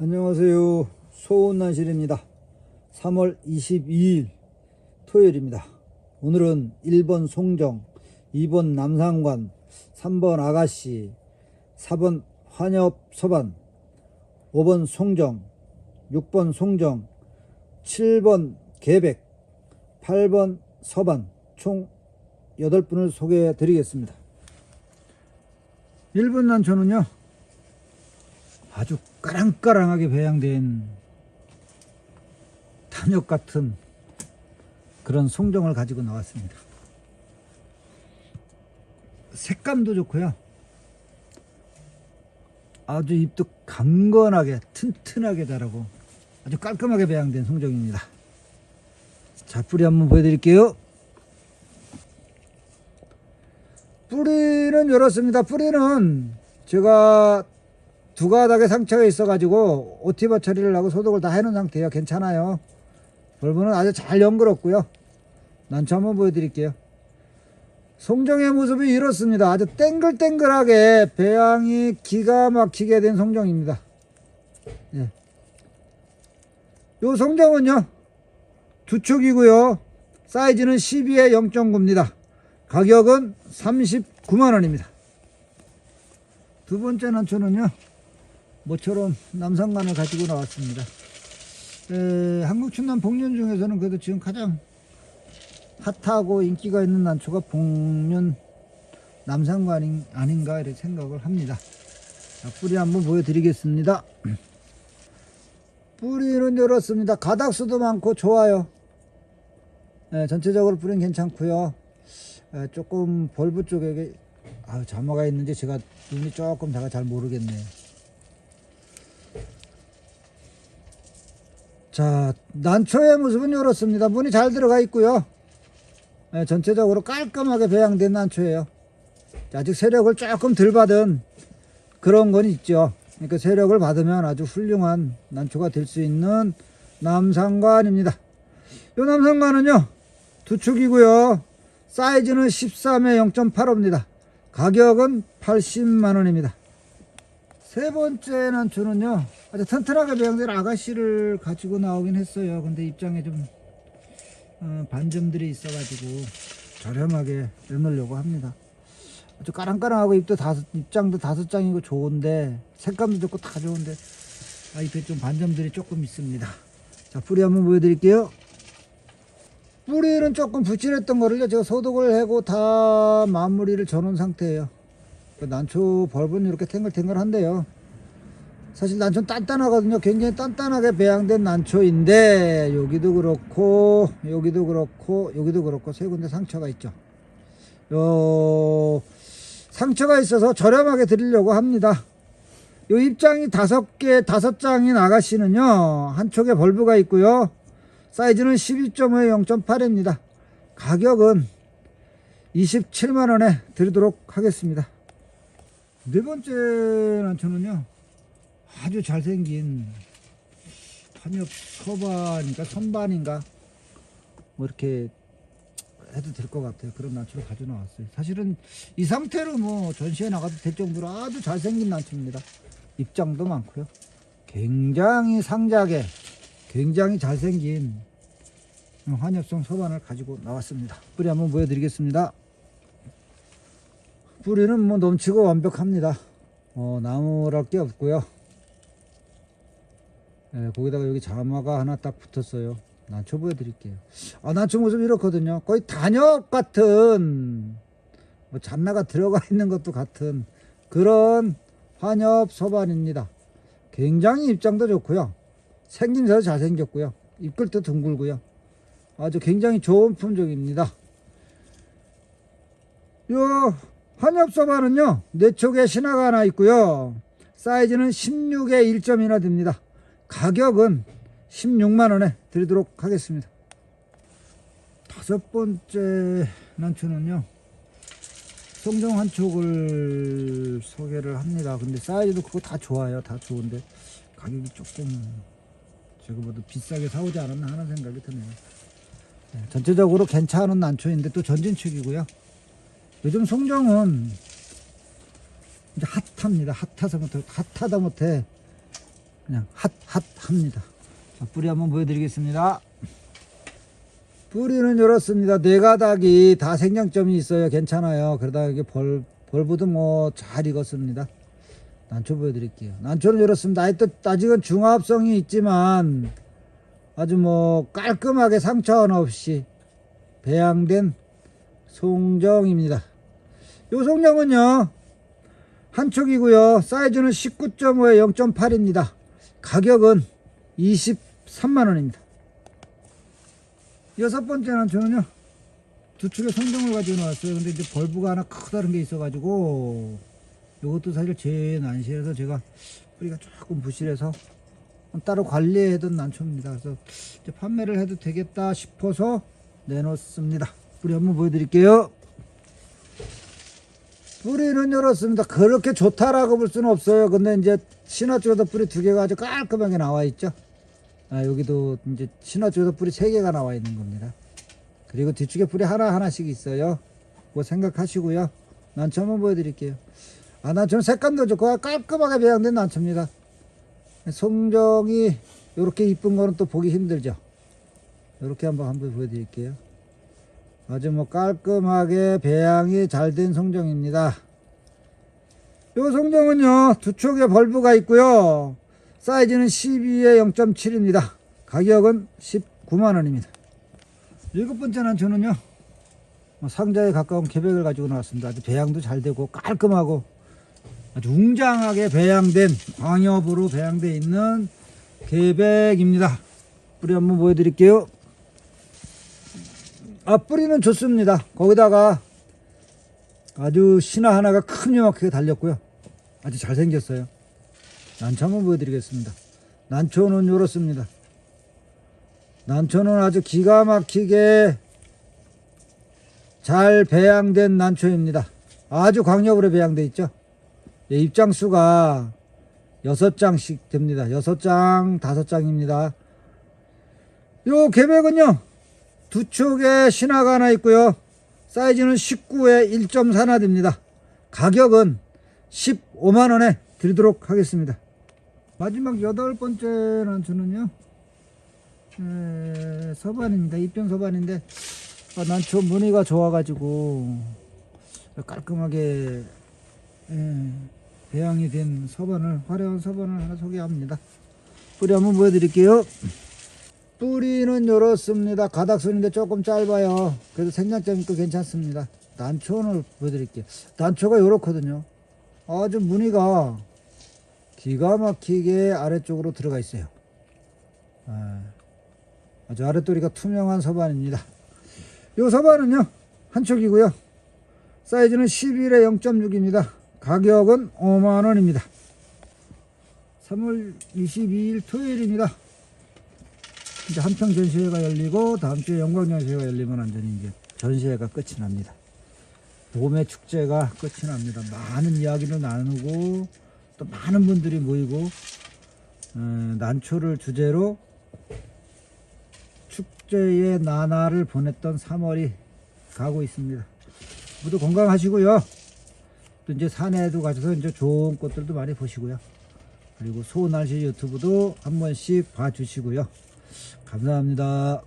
안녕하세요. 소은난실입니다. 3월 22일 토요일입니다. 오늘은 1번 송정, 2번 남상관, 3번 아가씨, 4번 환엽 서반, 5번 송정, 6번 송정, 7번 계백, 8번 서반, 총 8분을 소개해 드리겠습니다. 1번 난초는요, 아주 까랑까랑하게 배양된 단역 같은 그런 송정을 가지고 나왔습니다. 색감도 좋고요. 아주 잎도 강건하게 튼튼하게 자라고 아주 깔끔하게 배양된 송정입니다. 자 뿌리 한번 보여드릴게요. 뿌리는 이렇습니다. 뿌리는 제가 두 가닥에 상처가 있어가지고 오티바 처리를 하고 소독을 다 해놓은 상태예요. 괜찮아요. 벌브는 아주 잘 연그럽고요. 난초 한번 보여드릴게요. 송정의 모습이 이렇습니다. 아주 땡글땡글하게 배양이 기가 막히게 된 송정입니다. 예. 요 송정은요. 두 축이고요. 사이즈는 12에 0.9입니다. 가격은 39만원입니다. 두 번째 난초는요. 모처럼 남산관을 가지고 나왔습니다. 에, 한국 춘남 복륜 중에서는 그래도 지금 가장 핫하고 인기가 있는 난초가 복륜 남산관 아닌가 이렇게 생각을 합니다. 자, 뿌리 한번 보여드리겠습니다. 뿌리는 이렇습니다. 가닥수도 많고 좋아요. 에, 전체적으로 뿌리는 괜찮고요. 에, 조금 벌브 쪽에 아, 자마가 있는지 제가 눈이 조금 제가 잘 모르겠네요. 자, 난초의 모습은 이렇습니다. 문이 잘 들어가 있고요. 예, 전체적으로 깔끔하게 배양된 난초예요. 자, 아직 세력을 조금 덜 받은 그런 건 있죠. 그러니까 세력을 받으면 아주 훌륭한 난초가 될 수 있는 남상관입니다. 이 남상관은요, 두 축이고요. 사이즈는 13에 0.85입니다. 가격은 80만원입니다. 세 번째 난초는요 아주 튼튼하게 배양된 아가씨를 가지고 나오긴 했어요. 근데 입장에 좀 어, 반점들이 있어가지고 저렴하게 내놓으려고 합니다. 아주 까랑까랑하고 입도 다섯 입장도 다섯 장이고 좋은데 색감도 좋고 다 좋은데 아, 잎에 좀 반점들이 조금 있습니다. 자 뿌리 한번 보여드릴게요. 뿌리는 조금 부실했던 거를요. 제가 소독을 하고 다 마무리를 전원 상태예요. 그 난초 벌은 이렇게 탱글탱글한데요. 사실 난초는 단단하거든요. 굉장히 단단하게 배양된 난초인데 여기도 그렇고 여기도 그렇고 여기도 그렇고 세 군데 상처가 있죠. 요 상처가 있어서 저렴하게 드리려고 합니다. 요 입장이 다섯 개 다섯 장인 아가씨는요 한쪽에 벌브가 있고요. 사이즈는 12.5에 0.8입니다. 가격은 27만원에 드리도록 하겠습니다. 네 번째 난초는요 아주 잘생긴 판엽 서반인가 선반인가? 뭐 이렇게 해도 될 것 같아요. 그런 난초를 가져 나왔어요. 사실은 이 상태로 뭐 전시회 나가도 될 정도로 아주 잘생긴 난초입니다. 입장도 많고요. 굉장히 상작에 굉장히 잘생긴 환엽성 서반을 가지고 나왔습니다. 뿌리 한번 보여드리겠습니다. 뿌리는 뭐 넘치고 완벽합니다. 어, 나무랄 게 없고요. 예, 거기다가 여기 자마가 하나 딱 붙었어요. 난초 보여드릴게요. 아, 난초 모습 이렇거든요. 거의 단역 같은 뭐 잔나가 들어가 있는 것도 같은 그런 환엽 소반입니다. 굉장히 입장도 좋고요. 생김새도 잘생겼고요. 입글도 둥글고요. 아주 굉장히 좋은 품종입니다. 요 환엽소바는요, 네 쪽에 신화가 하나 있고요. 사이즈는 16에 1점이나 됩니다. 가격은 16만원에 드리도록 하겠습니다. 다섯 번째 난초는요, 송정 한촉을 소개를 합니다. 근데 사이즈도 그거 다 좋아요. 다 좋은데, 가격이 조금, 제가 봐도 비싸게 사오지 않았나 하는 생각이 드네요. 네, 전체적으로 괜찮은 난초인데 또 전진축이고요. 요즘 송정은 이제 핫합니다. 핫하다 못해, 핫하다 못해 그냥 핫핫 합니다. 자, 뿌리 한번 보여드리겠습니다. 뿌리는 이렇습니다. 네 가닥이 다 생장점이 있어요. 괜찮아요. 그러다 이게 벌 벌부도 뭐 잘 익었습니다. 난초 보여드릴게요. 난초는. 아직, 아직은 중합성이 있지만 아주 뭐 깔끔하게 상처 하나 없이 배양된 송정입니다. 요 송정은요 한 촉이고요. 사이즈는 19.5에 0.8입니다. 가격은 23만 원입니다. 여섯 번째 난초는요 두 축의 송정을 가지고 나왔어요. 근데 이제 벌브가 하나 크다는 게 있어가지고 이것도 사실 제 난시에서 제가 뿌리가 조금 부실해서 따로 관리해둔 난초입니다. 그래서 이제 판매를 해도 되겠다 싶어서 내놓습니다. 뿌리 한번 보여드릴게요. 뿌리는 이렇습니다. 그렇게 좋다라고 볼 수는 없어요. 근데 이제 신화 쪽에도 뿌리 두 개가 아주 깔끔하게 나와 있죠. 아, 여기도 이제 신화 쪽에도 뿌리 세 개가 나와 있는 겁니다. 그리고 뒤쪽에 뿌리 하나 하나씩 있어요. 그거 생각하시고요. 난초 한번 보여드릴게요. 아, 난초는 색감도 좋고 깔끔하게 배양된 난초입니다. 송정이 이렇게 이쁜 거는 또 보기 힘들죠. 이렇게 한번 한번 보여드릴게요. 아주 뭐 깔끔하게 배양이 잘 된 송정입니다. 요 송정은요 두 촉에 벌브가 있고요. 사이즈는 12에 0.7입니다. 가격은 19만 원입니다. 일곱 번째 난초는요 뭐 상자에 가까운 계백을 가지고 나왔습니다. 아주 배양도 잘 되고 깔끔하고 아주 웅장하게 배양된 광엽으로 배양되어 있는 계백입니다. 뿌리 한번 보여드릴게요. 아 뿌리는 좋습니다. 거기다가 아주 신화 하나가 큰 요만하게 달렸고요. 아주 잘생겼어요. 난초 한번 보여드리겠습니다. 난초는 이렇습니다. 난초는 아주 기가 막히게 잘 배양된 난초입니다. 아주 광역으로 배양되어 있죠. 예, 입장수가 6장씩 됩니다. 6장, 5장입니다. 요 계백은요, 두 촉에 신화가 하나 있고요. 사이즈는 19에 1.4나 됩니다. 가격은 15만원에 드리도록 하겠습니다. 마지막 여덟 번째 난초는요, 에, 서반입니다. 입병 서반인데, 아, 난초 무늬가 좋아가지고, 깔끔하게, 예, 배양이 된 서반을 화려한 서반을 하나 소개합니다. 뿌리 한번 보여드릴게요. 뿌리는 이렇습니다. 가닥선인데 조금 짧아요. 그래도 생장점 있고 괜찮습니다. 난초를 보여드릴게요. 난초가 이렇거든요. 아주 무늬가 기가 막히게 아래쪽으로 들어가 있어요. 아, 아주 아랫도리가 투명한 서반입니다. 이 서반은요 한 촉이고요. 사이즈는 11에 0.6입니다. 가격은 5만원입니다. 3월 22일 토요일입니다. 이제 한평 전시회가 열리고 다음 주에 영광 전시회가 열리면 완전히 이제 전시회가 끝이 납니다. 봄의 축제가 끝이 납니다. 많은 이야기를 나누고 또 많은 분들이 모이고 어, 난초를 주제로 축제의 나날을 보냈던 3월이 가고 있습니다. 모두 건강하시고요. 또 이제 산에도 가셔서 이제 좋은 꽃들도 많이 보시고요. 그리고 소날씨 유튜브도 한 번씩 봐주시고요. 감사합니다.